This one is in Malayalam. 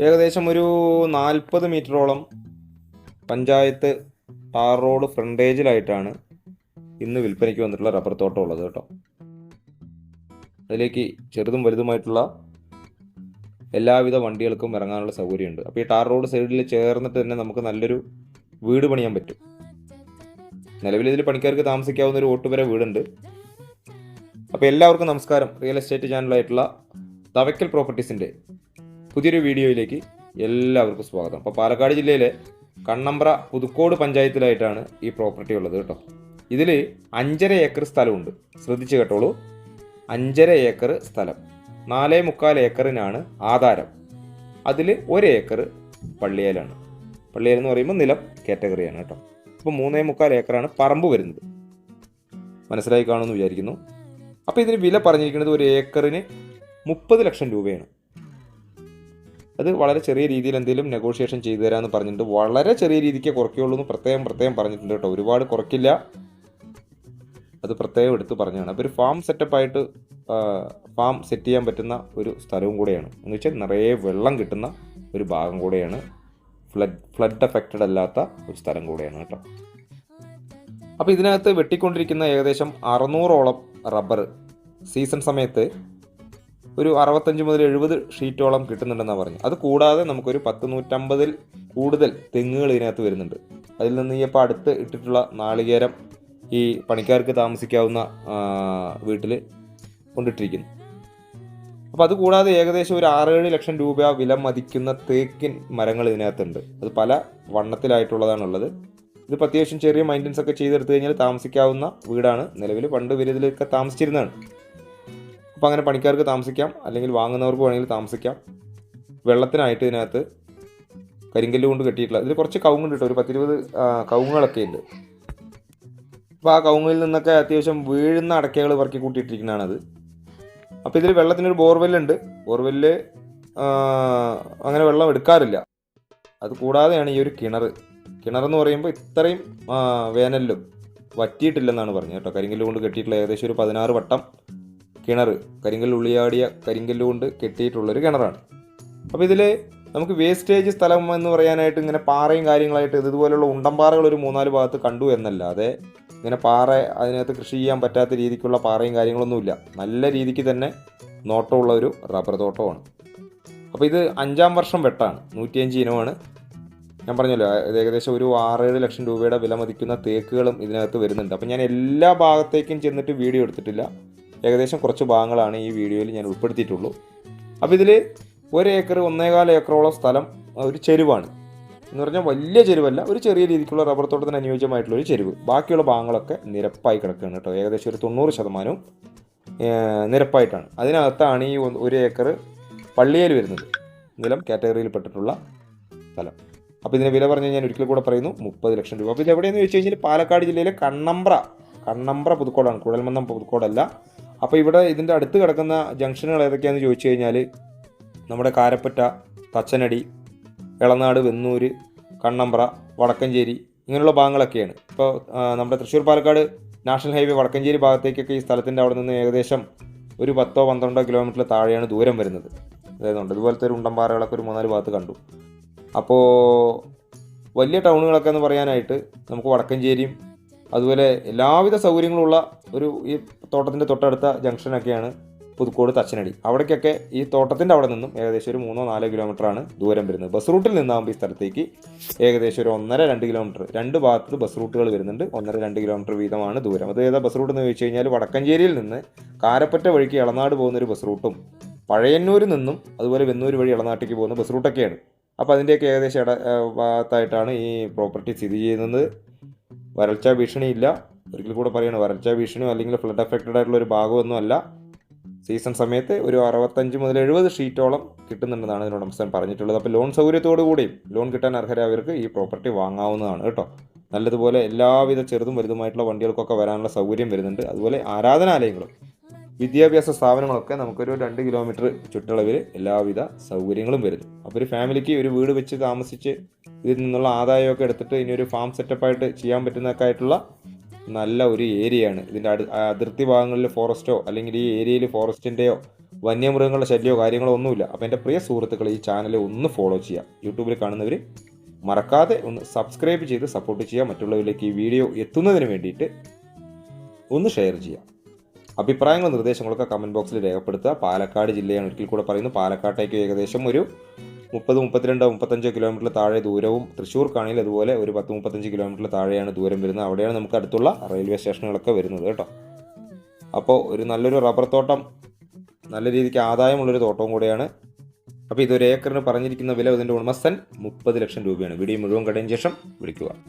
ഏകദേശം ഒരു നാൽപ്പത് മീറ്ററോളം പഞ്ചായത്ത് ടാർ റോഡ് ഫ്രണ്ടേജിലായിട്ടാണ് ഇന്ന് വിൽപ്പനയ്ക്ക് വന്നിട്ടുള്ള റബ്ബർ തോട്ടം ഉള്ളത് കേട്ടോ. അതിലേക്ക് ചെറുതും വലുതുമായിട്ടുള്ള എല്ലാവിധ വണ്ടികൾക്കും ഇറങ്ങാനുള്ള സൗകര്യമുണ്ട്. അപ്പോൾ ഈ ടാർ റോഡ് സൈഡിൽ ചേർന്നിട്ട് തന്നെ നമുക്ക് നല്ലൊരു വീട് പണിയാൻ പറ്റും. നിലവിൽ ഇതിൽ പണിക്കാർക്ക് താമസിക്കാവുന്ന ഒരു ഓട്ടുപര വീടുണ്ട്. അപ്പോൾ എല്ലാവർക്കും നമസ്കാരം. റിയൽ എസ്റ്റേറ്റ് ചാനലായിട്ടുള്ള തവയ്ക്കൽ പ്രോപ്പർട്ടീസിന്റെ പുതിയൊരു വീഡിയോയിലേക്ക് എല്ലാവർക്കും സ്വാഗതം. അപ്പോൾ പാലക്കാട് ജില്ലയിലെ കണ്ണമ്പ്ര പുതുക്കോട് പഞ്ചായത്തിലായിട്ടാണ് ഈ പ്രോപ്പർട്ടി ഉള്ളത് കേട്ടോ. ഇതിൽ അഞ്ചര ഏക്കർ സ്ഥലമുണ്ട്. ശ്രദ്ധിച്ച് കേട്ടോളൂ. അഞ്ചര ഏക്കർ സ്ഥലം. നാലേ മുക്കാൽ ഏക്കറിനാണ് ആധാരം. അതിൽ ഒരു ഏക്കർ പള്ളിയേലാണ്. പള്ളിയേൽ എന്ന് പറയുമ്പോൾ നിലം കാറ്റഗറിയാണ് കേട്ടോ. അപ്പോൾ മൂന്നേ മുക്കാൽ ഏക്കറാണ് പറമ്പ് വരുന്നത്. മനസ്സിലായി കാണുമെന്ന് വിചാരിക്കുന്നു. അപ്പോൾ ഇതിന് വില പറഞ്ഞിരിക്കുന്നത് ഒരു ഏക്കറിന് മുപ്പത് ലക്ഷം രൂപയാണ്. അത് വളരെ ചെറിയ രീതിയിൽ എന്തെങ്കിലും നെഗോഷിയേഷൻ ചെയ്തു തരാമെന്ന് പറഞ്ഞിട്ടുണ്ട്. വളരെ ചെറിയ രീതിക്ക് കുറയ്ക്കുള്ളൂ എന്ന് പ്രത്യേകം പ്രത്യേകം പറഞ്ഞിട്ടുണ്ട് കേട്ടോ. ഒരുപാട് കുറയ്ക്കില്ല. അത് പ്രത്യേകം എടുത്ത് പറഞ്ഞതാണ്. അപ്പോൾ ഒരു ഫാം സെറ്റപ്പായിട്ട് ഫാം സെറ്റ് ചെയ്യാൻ പറ്റുന്ന ഒരു സ്ഥലവും കൂടെയാണ്. എന്ന് വെച്ചാൽ നിറയെ വെള്ളം കിട്ടുന്ന ഒരു ഭാഗം കൂടെയാണ്. ഫ്ലഡ് ഫ്ലഡ് എഫക്റ്റഡ് അല്ലാത്ത ഒരു സ്ഥലം കൂടെയാണ് കേട്ടോ. അപ്പോൾ ഇതിനകത്ത് വെട്ടിക്കൊണ്ടിരിക്കുന്ന ഏകദേശം അറുന്നൂറോളം റബ്ബർ സീസൺ സമയത്ത് ഒരു അറുപത്തഞ്ച് മുതൽ എഴുപത് ഷീറ്റോളം കിട്ടുന്നുണ്ടെന്നാണ് പറഞ്ഞു അത് കൂടാതെ നമുക്കൊരു പത്ത് നൂറ്റമ്പതിൽ കൂടുതൽ തെങ്ങുകൾ ഇതിനകത്ത് വരുന്നുണ്ട്. അതിൽ നിന്ന് ഈ ഇപ്പോൾ അടുത്ത് ഇട്ടിട്ടുള്ള നാളികേരം ഈ പണിക്കാർക്ക് താമസിക്കാവുന്ന വീട്ടിൽ കൊണ്ടിട്ടിരിക്കുന്നു. അപ്പോൾ അത് കൂടാതെ ഏകദേശം ഒരു ആറേഴ് ലക്ഷം രൂപ വില മതിക്കുന്ന തേക്കിൻ മരങ്ങൾ ഇതിനകത്തുണ്ട്. അത് പല വണ്ണത്തിലായിട്ടുള്ളതാണുള്ളത്. ഇത് അത്യാവശ്യം ചെറിയ മൈന്റൻസ് ഒക്കെ ചെയ്തെടുത്തു കഴിഞ്ഞാൽ താമസിക്കാവുന്ന വീടാണ്. നിലവിൽ പണ്ട് ഇവരിതിലൊക്കെ താമസിച്ചിരുന്നതാണ്. അപ്പോൾ അങ്ങനെ പണിക്കാർക്ക് താമസിക്കാം. അല്ലെങ്കിൽ വാങ്ങുന്നവർക്ക് വേണമെങ്കിൽ താമസിക്കാം. വെള്ളത്തിനായിട്ട് ഇതിനകത്ത് കരിങ്കല്ല് കൊണ്ട് കെട്ടിയിട്ടുള്ള ഇതിൽ കുറച്ച് കവുങ്ങുണ്ട് കേട്ടോ. ഒരു പത്തിരുപത് കവുങ്ങുകളൊക്കെ ഉണ്ട്. അപ്പോൾ ആ കവുങ്ങിൽ നിന്നൊക്കെ അത്യാവശ്യം വീഴുന്ന അടക്കകൾ പറക്കി കൂട്ടിയിട്ടിരിക്കുന്നതാണത് അപ്പോൾ ഇതിൽ വെള്ളത്തിനൊരു ബോർവെല്ലുണ്ട് ബോർവെല്ല് അങ്ങനെ വെള്ളം എടുക്കാറില്ല. അത് കൂടാതെയാണ് ഈ ഒരു കിണർ കിണറെന്ന് പറയുമ്പോൾ ഇത്രയും വേനലിലും വറ്റിയിട്ടില്ലെന്നാണ് പറഞ്ഞത് കേട്ടോ. കരിങ്കല്ല് കൊണ്ട് കെട്ടിയിട്ടുള്ള ഏകദേശം ഒരു പതിനാറ് വട്ടം കിണർ കരിങ്കല്ല് ഉള്ളിയാടിയ കരിങ്കല്ല് കൊണ്ട് കെട്ടിയിട്ടുള്ളൊരു കിണറാണ്. അപ്പോൾ ഇതിൽ നമുക്ക് വേസ്റ്റേജ് സ്ഥലം എന്ന് പറയാനായിട്ട് ഇങ്ങനെ പാറയും കാര്യങ്ങളായിട്ട് ഇതുപോലുള്ള ഉണ്ടംപാറകൾ ഒരു മൂന്നാൽ ഭാഗത്ത് കണ്ടു എന്നല്ലാതെ ഇങ്ങനെ പാറ അതിനകത്ത് കൃഷി ചെയ്യാൻ പറ്റാത്ത രീതിക്കുള്ള പാറയും കാര്യങ്ങളൊന്നുമില്ല. നല്ല രീതിക്ക് തന്നെ നോട്ടമുള്ള ഒരു റബ്ബർ തോട്ടമാണ്. അപ്പോൾ ഇത് അഞ്ചാം വർഷം വെട്ടാണ്. നൂറ്റിയഞ്ച് ഇനമാണ്. ഞാൻ പറഞ്ഞല്ലോ ഏകദേശം ഒരു ആറേഴ് ലക്ഷം രൂപയുടെ വില മതിക്കുന്ന തേക്കുകളും ഇതിനകത്ത് വരുന്നുണ്ട്. അപ്പോൾ ഞാൻ എല്ലാ ഭാഗത്തേക്കും ചെന്നിട്ട് വീഡിയോ എടുത്തിട്ടില്ല. ഏകദേശം കുറച്ച് ഭാഗങ്ങളാണ് ഈ വീഡിയോയിൽ ഞാൻ ഉൾപ്പെടുത്തിയിട്ടുള്ളൂ. അപ്പോൾ ഇതിൽ ഒരു ഏക്കർ ഒന്നേകാൽ ഏക്കറോളം സ്ഥലം ഒരു ചെരുവാണ്. എന്ന് പറഞ്ഞാൽ വലിയ ചെരുവല്ല ഒരു ചെറിയ രീതിക്കുള്ള റബ്ബർ തോട്ടത്തിന് അനുയോജ്യമായിട്ടുള്ള ഒരു ചെരുവ്. ബാക്കിയുള്ള ഭാഗങ്ങളൊക്കെ നിരപ്പായി കിടക്കുകയാണ് കേട്ടോ. ഏകദേശം ഒരു തൊണ്ണൂറ് ശതമാനവും നിരപ്പായിട്ടാണ്. അതിനകത്താണ് ഈ ഒരു ഏക്കർ പള്ളിയിൽ വരുന്നത്. നിലം കാറ്റഗറിയിൽപ്പെട്ടിട്ടുള്ള സ്ഥലം. അപ്പോൾ ഇതിന് വില പറഞ്ഞ് ഞാൻ ഒരിക്കൽ കൂടെ പറയുന്നു മുപ്പത് ലക്ഷം രൂപ. അപ്പോൾ ഇത് എവിടെയെന്ന് ചോദിച്ചു കഴിഞ്ഞാൽ പാലക്കാട് ജില്ലയിലെ കണ്ണമ്പ്ര കണ്ണമ്പ്ര പുതുക്കോടാണ്. കുഴൽമന്നം പുതുക്കോടല്ല അപ്പോൾ ഇവിടെ ഇതിന്റെ അടുത്ത് കിടക്കുന്ന ജംഗ്ഷനുകൾ ഏതൊക്കെയാണെന്ന് ചോദിച്ചു കഴിഞ്ഞാൽ നമ്മുടെ കാരപ്പറ്റ തച്ചനടി ഇളനാട് വെന്നൂർ കണ്ണമ്പ്ര വടക്കഞ്ചേരി ഇങ്ങനെയുള്ള ഭാഗങ്ങളൊക്കെയാണ്. ഇപ്പോൾ നമ്മുടെ തൃശ്ശൂർ പാലക്കാട് നാഷണൽ ഹൈവേ വടക്കഞ്ചേരി ഭാഗത്തേക്കൊക്കെ ഈ സ്ഥലത്തിന്റെ അവിടെ നിന്ന് ഏകദേശം ഒരു പത്തോ പന്ത്രണ്ടോ കിലോമീറ്റർ താഴെയാണ് ദൂരം വരുന്നത്. അതായതുകൊണ്ട് ഇതുപോലത്തെ ഒരു ഉണ്ടംപാറകളൊക്കെ ഒരു മൂന്നാൽ ഭാഗത്ത് കണ്ടു. അപ്പോൾ വലിയ ടൗണുകളൊക്കെ എന്ന് പറയാനായിട്ട് നമുക്ക് വടക്കഞ്ചേരിയും അതുപോലെ എല്ലാവിധ സൗകര്യങ്ങളുള്ള ഒരു ഈ തോട്ടത്തിന്റെ തൊട്ടടുത്ത ജംഗ്ഷനൊക്കെയാണ് പുതുക്കോട് തച്ചനടി. അവിടേക്കൊക്കെ ഈ തോട്ടത്തിന്റെ അവിടെ നിന്നും ഏകദേശം ഒരു മൂന്നോ നാലോ കിലോമീറ്ററാണ് ദൂരം വരുന്നത്. ബസ് റൂട്ടിൽ നിന്നാകുമ്പോൾ ഈ സ്ഥലത്തേക്ക് ഏകദേശം ഒരു ഒന്നര രണ്ട് കിലോമീറ്റർ രണ്ട് ഭാഗത്ത് ബസ് റൂട്ടുകൾ വരുന്നുണ്ട്. ഒന്നര രണ്ട് കിലോമീറ്റർ വീതമാണ് ദൂരം. അത് ഏതാ ബസ് റൂട്ട് എന്ന് ചോദിച്ചു കഴിഞ്ഞാൽ വടക്കഞ്ചേരിയിൽ നിന്ന് കാരപ്പറ്റ വഴിക്ക് ഇളനാട് പോകുന്ന ഒരു ബസ് റൂട്ടും പഴയന്നൂരിൽ നിന്നും അതുപോലെ വെന്നൂർ വഴി ഇളനാട്ടിലേക്ക് പോകുന്ന ബസ് റൂട്ടൊക്കെയാണ്. അപ്പോൾ അതിന്റെയൊക്കെ ഏകദേശം ഭാഗത്തായിട്ടാണ് ഈ പ്രോപ്പർട്ടി സ്ഥിതി ചെയ്യുന്നത്. വരൾച്ച ഭീഷണിയില്ല. ഒരിക്കൽ കൂടെ പറയണ വരൾച്ച ഭീഷണിയോ അല്ലെങ്കിൽ ഫ്ലഡ് എഫക്റ്റഡ് ആയിട്ടുള്ള ഒരു ഭാഗമൊന്നും അല്ല. സീസൺ സമയത്ത് ഒരു അറുപത്തഞ്ച് മുതൽ എഴുപത് ഷീറ്റോളം കിട്ടുന്നുണ്ടെന്നാണ് ഇതിനോട് ഉടമസ്ഥൻ പറഞ്ഞിട്ടുള്ളത്. അപ്പോൾ ലോൺ സൗകര്യത്തോടു കൂടിയും ലോൺ കിട്ടാൻ അർഹരായവർക്ക് ഈ പ്രോപ്പർട്ടി വാങ്ങാവുന്നതാണ് കേട്ടോ. നല്ലതുപോലെ എല്ലാവിധ ചെറുതും വലുതുമായിട്ടുള്ള വണ്ടികൾക്കൊക്കെ വരാനുള്ള സൗകര്യം വരുന്നുണ്ട്. അതുപോലെ ആരാധനാലയങ്ങളും വിദ്യാഭ്യാസ സ്ഥാപനങ്ങളൊക്കെ നമുക്കൊരു രണ്ട് കിലോമീറ്റർ ചുറ്റളവിൽ എല്ലാവിധ സൗകര്യങ്ങളും വരുന്നു. അപ്പോൾ ഒരു ഫാമിലിക്ക് ഒരു വീട് വെച്ച് താമസിച്ച് ഇതിൽ നിന്നുള്ള ആദായമൊക്കെ എടുത്തിട്ട് ഇനി ഒരു ഫാം സെറ്റപ്പായിട്ട് ചെയ്യാൻ പറ്റുന്നതൊക്കെ ആയിട്ടുള്ള നല്ല ഒരു ഏരിയയാണ്. ഇതിന്റെ അടു അതിർത്തി ഭാഗങ്ങളിൽ ഫോറസ്റ്റോ അല്ലെങ്കിൽ ഈ ഏരിയയിൽ ഫോറസ്റ്റിന്റെയോ വന്യമൃഗങ്ങളുടെ ശല്യമോ കാര്യങ്ങളോ ഒന്നുമില്ല. അപ്പോൾ എന്റെ പ്രിയ സുഹൃത്തുക്കൾ ഈ ചാനൽ ഒന്ന് ഫോളോ ചെയ്യുക. യൂട്യൂബിൽ കാണുന്നവർ മറക്കാതെ ഒന്ന് സബ്സ്ക്രൈബ് ചെയ്ത് സപ്പോർട്ട് ചെയ്യുക. മറ്റുള്ളവരിലേക്ക് ഈ വീഡിയോ എത്തുന്നതിന് വേണ്ടിയിട്ട് ഒന്ന് ഷെയർ ചെയ്യുക. അഭിപ്രായങ്ങളും നിർദ്ദേശങ്ങളൊക്കെ കമന്റ് ബോക്സിൽ രേഖപ്പെടുത്തുക. പാലക്കാട് ജില്ലയാണ് ഒരിക്കൽ കൂടെ പറയുന്നു പാലക്കാട്ടേക്ക് ഏകദേശം ഒരു മുപ്പത് മുപ്പത്തിരണ്ട് മുപ്പത്തഞ്ച് കിലോമീറ്റർ താഴെ ദൂരവും തൃശ്ശൂർ തൃശ്ശൂർക്കാണെങ്കിൽ അതുപോലെ ഒരു പത്ത് മുപ്പത്തഞ്ച് കിലോമീറ്റർ താഴെയാണ് ദൂരം വരുന്നത്. അവിടെയാണ് നമുക്ക് അടുത്തുള്ള റെയിൽവേ സ്റ്റേഷനുകളൊക്കെ വരുന്നത് കേട്ടോ. അപ്പോൾ ഒരു നല്ലൊരു റബ്ബർ തോട്ടം നല്ല രീതിക്ക് ആദായമുള്ളൊരു തോട്ടവും കൂടെയാണ്. അപ്പോൾ ഇതൊരു ഏക്കറിന് പറഞ്ഞിരിക്കുന്ന വില ഇതിന്റെ ഉടമസ്ഥൻ മുപ്പത് ലക്ഷം രൂപയാണ്. വീഡിയോ മുഴുവൻ കഴിഞ്ഞ ശേഷം വിളിക്കുക.